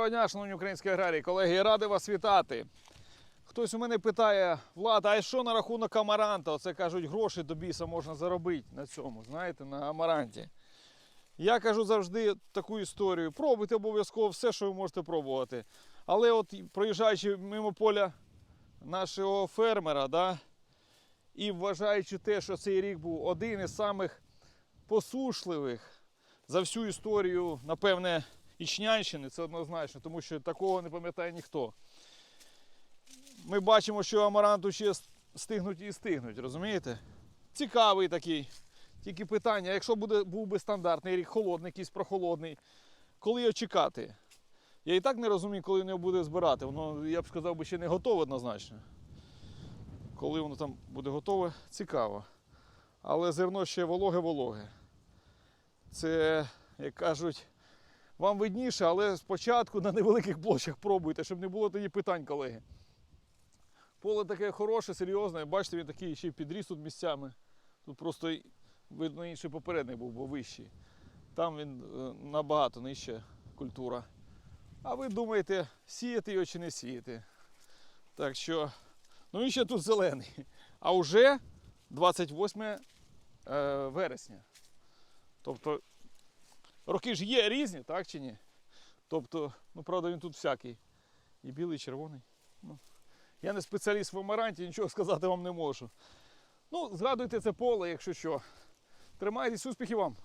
Доброго дня, шановні українські аграрії, колеги, радий вас вітати. Хтось у мене питає, Влад, а що на рахунок амаранта? Оце кажуть, гроші до біса можна заробити на цьому, знаєте, на амаранті. Я кажу завжди таку історію. Пробуйте обов'язково все, що ви можете пробувати. Але от проїжджаючи мимо поля нашого фермера, да, і вважаючи те, що цей рік був один із самих посушливих за всю історію, напевне, Ічнянщини, це однозначно, тому що такого не пам'ятає ніхто. Ми бачимо, що амаранту ще стигнуть і стигнуть, розумієте? Цікавий такий. Тільки питання, якщо буде, був би стандартний рік, холодний, якийсь прохолодний, коли його чекати? Я і так не розумію, коли його буде збирати. Воно, я б сказав, би, ще не готове однозначно. Коли воно там буде готове, цікаво. Але зерно ще вологе-вологе. Це, як кажуть, вам видніше, але спочатку на невеликих площах пробуйте, щоб не було тоді питань, колеги. Поле таке хороше, серйозне. Бачите, він такий ще підріс тут місцями. Тут просто видно інший попередник був, бо вищий. Там він е, набагато нижча культура. А ви думаєте, сіяти його чи не сіяти. Так що, ну він ще тут зелений. А вже 28 е, вересня. Тобто роки ж є різні, так чи ні? Тобто, ну правда, він тут всякий. І білий, і червоний. Ну, я не спеціаліст в амаранті, нічого сказати вам не можу. Ну, згадуйте це поле, якщо що. Тримайтесь, успіхів вам!